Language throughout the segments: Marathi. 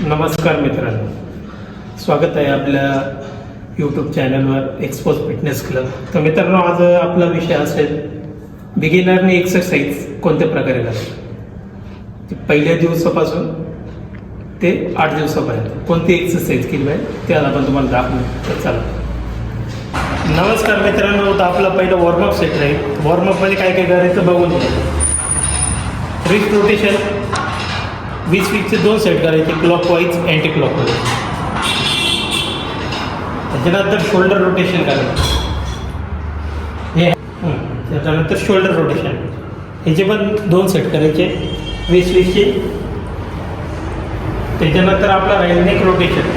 नमस्कार मित्रांनो. स्वागत आहे आपल्या यूट्यूब चॅनलवर एक्सपोज फिटनेस क्लब तर मित्रांनो आज आपला विषय असेल बिगिनरने एक्सरसाइज कोणत्या प्रकारे करावी पहिल्या दिवसापासून ते आठ दिवसापर्यंत कोणती एक्सरसाइज केली पाहिजे? ते आज आपण तुम्हाला दाखवू. तर चला. नमस्कार मित्रांनो तर आपला पहिलं वॉर्मअप सेट राहील वॉर्मअपमध्ये काय काय करायचं बघून रिस्ट रोटेशन वीस वीकचे दोन सेट करायचे क्लॉकवाईज अँटी क्लॉकवाईज त्याच्यानंतर शोल्डर रोटेशन करायचं. हे त्याच्यानंतर शोल्डर रोटेशन ह्याचे पण दोन सेट करायचे वीस वीसचे त्याच्यानंतर आपला राहील नेक रोटेशन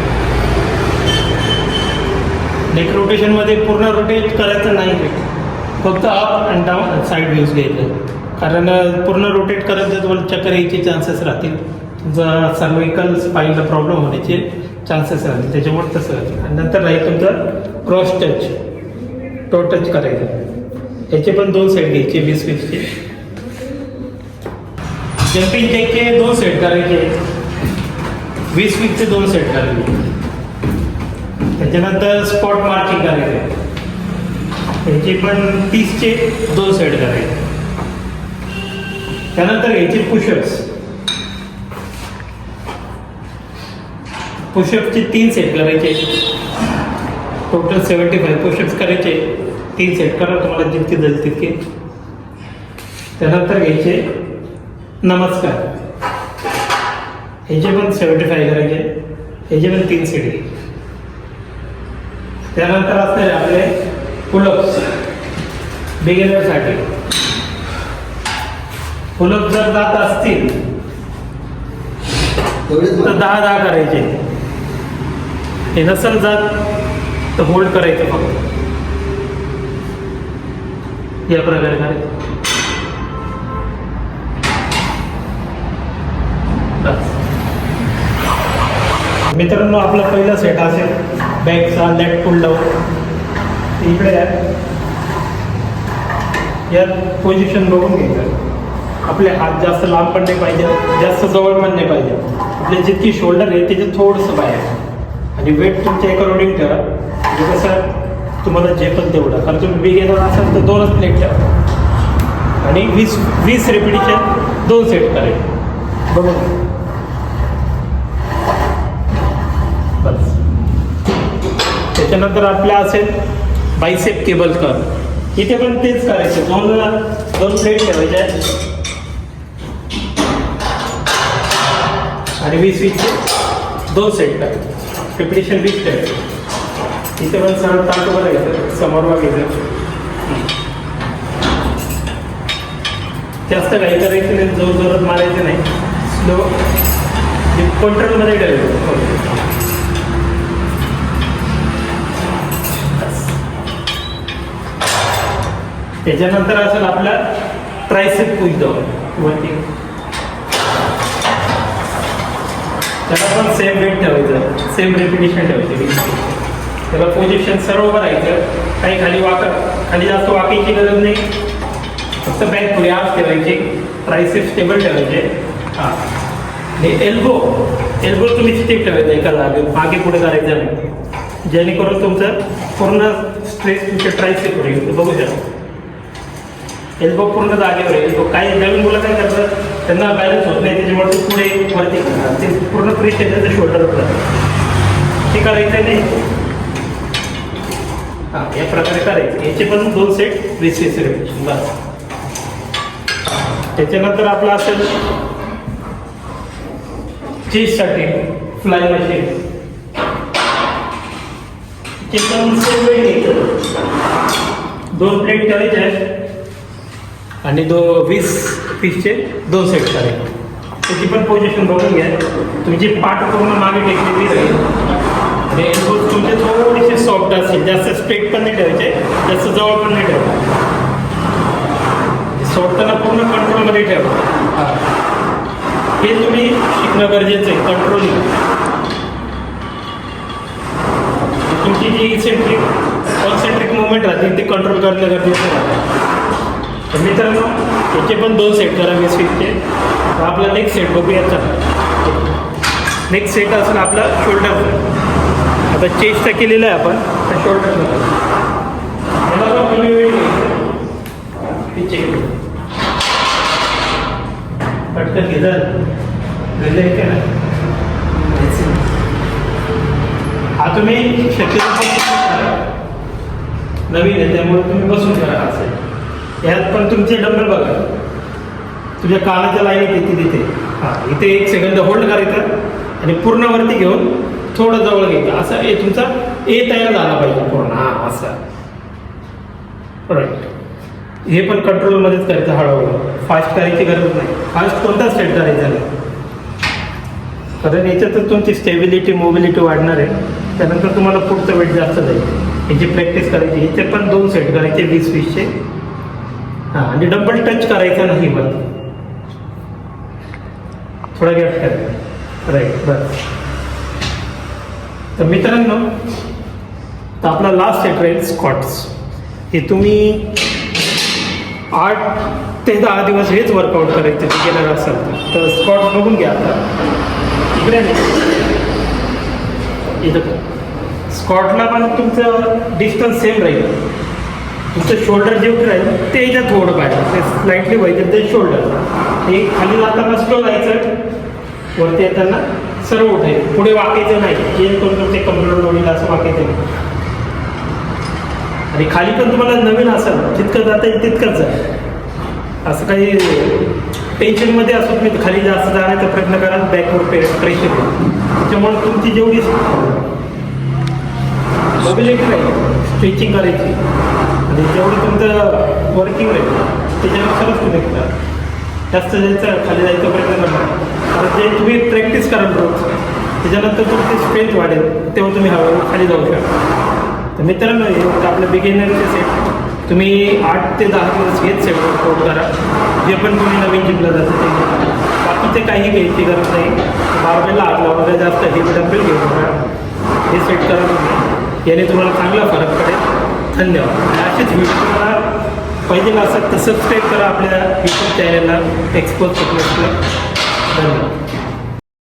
नेक रोटेशनमध्ये पूर्ण रोटेट करायचं नाही. फक्त up and down side views घ्यायचं. कारण पूर्ण रोटेट करत जर तुम्हाला चक्कर यायचे चान्सेस राहतील तुमचा सर्वाइकल स्पाईनला प्रॉब्लेम होण्याचे चान्सेस राहतील. त्याच्यामुळे तसं राहतील. आणि नंतर राहील तुमचं क्रॉस टच टो टच करायचं. याचे पण दोन सेट घ्यायचे वीस वीसचे जम्पिंग टेकचे दोन सेट करायचे. वीस वीसचे दोन सेट करायचे. त्याच्यानंतर स्पॉट मार्किंग करायचे. त्याचे पण तीसचे दोन सेट करायचे. त्यानंतर याचे पुशअप्स पुशअपचे तीन सेट करायचे. टोटल सेवन्टी फाईव्ह पुशअप्स करायचे. तीन सेट करा तुम्हाला जितके जाईल तितके. त्यानंतर घ्यायचे नमस्कार. ह्याचे पण सेवन्टी फाईव्ह करायचे. ह्याचे पण तीन सेट घ्यायचे. त्यानंतर असते आपले पुलअप्स बिगिनरसाठी पुलअप जर जात असतील तर दहा दहा करायचे. हे नसेल जात तर होल्ड करायचं फक्त. या प्रकारे करायचं. मित्रांनो आपला पहिला सेट असेल. बॅगचा लेफ्ट पुल डाऊन इकडे या. पोझिशन बघून घ्यायचं. आपले हात जास्त लांब पण नाही पाहिजे जास्त जवळ पण नाही पाहिजे. आपले जितकी शोल्डर आहे त्याचे थोडंसं बाहेर आणि वेट तुमच्या अकॉर्डिंग ठेवा म्हणजे कसं तुम्हाला जे पण तेवढं. कारण तुम्ही बिगेनर असाल तर दोनच प्लेट ठेवा. आणि वीस वीस रिपिटेशन दोन सेट करेल बघू. बस. त्याच्यानंतर आपल्या असेल बायसेप केबल कर इथे पण तेच करायचं. दोन दोन प्लेट ठेवायच्या आणि वीस वीसचे दोन सेट करायचे प्रिपरेशन वीस करायचं इथे पण सरळ ताट बघायचं समोर घ्यायचं जास्त काही करायचं नाही जोर जोरात मारायचं नाही. स्लो. कंट्रोलमध्ये करायचं त्याच्यानंतर असेल आपला ट्रायसेप पुजतो वरती. त्याला पण सेम वेट ठेवायचं. सेम रेपिटेशन ठेवायची. त्याला पोझिशन सर्व भरायचं. काही खाली वाकत खाली जास्त वाकायची गरज नाही. फक्त बॅक पुढे आत ठेवायचे. ट्रायसेप स्टेबल ठेवायचे. हां. आणि एल्बो एल्बो तुम्ही स्टिक ठेवायचा एका जागेवर. मागे पुढे करायचं नाही. जेणेकरून तुमचं पूर्ण स्ट्रेस तुमच्या ट्रायसेप होईल बघू शकता. एल्बो पूर्ण जागेवर आहे. काही नवीन मुलं काय करतात? त्यांना बॅलन्स होत नाही त्याच्यामुळे ते पुढे वरती करतात. ते पूर्ण फ्री त्याचं शोल्डर ते करायचं नाही. हां या प्रकारे करायचं. याचे पण दोन सेट रिसेस वीस बस. त्याच्यानंतर आपलं असेल चेससाठी फ्लाय मशीन ते पण सेम वेळ दोन प्लेट करायचे आहेत आणि दो वीस पीसचे दोन सेट करायचे त्याची पण पोझिशन बघून घ्या. तुमची पाठ पूर्ण मागे टेकलेली राहील आणि elbows तुमचे थोडेसे सॉफ्ट असतील जास्त स्ट्रेट पण नाही ठेवायचे. जास्त जवळ पण नाही ठेवायचे. सोडताना पूर्ण कंट्रोलमध्ये ठेवा. हा. हे तुम्ही शिकणं गरजेचं आहे कंट्रोलिंग तुमची जी इसेंट्रिक कॉन्सेंट्रिक मुवमेंट राहते ते कंट्रोल करणं गरजेचं आहे. तर मित्रांनो याचे पण दोन सेट करा वीस वीसचे तर आपला नेक्स्ट सेट बघूयाचा नेक्स्ट सेट असेल आपला शोल्डर आता चेस्टचा केलेला आहे आपण तर शोल्डर याला कमी घेतात हा तुम्ही शक्यतो नवीन आहे त्यामुळे तुम्ही बसून करा असेल यात पण तुमचे डंबल बघा. तुझ्या कानाच्या लाईन येते तिथे हां इथे एक सेकंद होल्ड करायचं आणि पूर्ण वरती घेऊन थोडं जवळ घ्यायचं असं हे तुमचा ए तयार झाला पाहिजे पूर्ण. हां असं. राईट हे पण कंट्रोलमध्येच करायचं हळूहळू. फास्ट करायची गरज नाही. फास्ट कोणताच सेट करायचा नाही. कारण याच्यातच तुमची स्टेबिलिटी मोबिलिटी वाढणार आहे. त्यानंतर तुम्हाला पुढचं वेट जास्त जाईल. याची प्रॅक्टिस करायची. याचे पण दोन सेट करायचे वीस वीसचे. हां आणि डबल टच करायचा नाही वरती थोडा गॅप करा राईट बस तर मित्रांनो तर आपला लास्ट सेट राहील स्कॉट्स हे तुम्ही आठ ते दहा दिवस हेच वर्कआउट करायचं ते केलं असेल तर. स्कॉट बघून घ्या आता. इकडे नाही. इथं स्कॉटला पण तुमचं डिस्टन्स सेम राहील. तुमचं शोल्डर जेवढं राहील ते याच्यात थोडं पाहिजे. ते स्लाइटली व्हायचं ते शोल्डर हे खाली जाताना स्लो जायचं वरती येताना सर्व उठायचं पुढे वाकायचं नाही. करून तुमचे कम्प्युटर होईल असं वाकायचं नाही. आणि खाली पण तुम्हाला नवीन असेल. जितकं जाता येईल तितकंच जा असं काही टेन्शनमध्ये असो तुम्ही खाली जास्त जाण्याचा प्रयत्न करा बॅकवर पे प्रेशर त्याच्यामुळे तुमची जेवढी मोबिलिटी राहील स्ट्रेचिंग करायची. आणि जेवढं तुमचं वर्किंग राहील त्याच्यानुसारच तुम्ही करा जास्त जायचं खाली जायचा प्रयत्न करा. कारण जे तुम्ही प्रॅक्टिस कराल रोज त्याच्यानंतर तुमची स्ट्रेंथ वाढेल तेव्हा तुम्ही हळूहळू खाली जाऊ शकता. तर मित्रांनो हे होतं आपलं बिगिनरचे सेट तुम्ही आठ ते दहा दिवस घेत सेट वर्कआउट करा. जे पण तुम्ही नवीन जिमला जातं ते करा. बाकीचे काही घ्यायची गरज नाही. बारबेला आत लावायला जास्त हे डबेल घेऊ हे सेट करा तुम्ही. याने तुम्हाला चांगला फरक पडेल. धन्यवाद. आणि व्हिडिओला पाहिजे असेल तर सबस्क्राईब करा आपल्या यूट्यूब चॅनलला एक्सपोज धन्यवाद.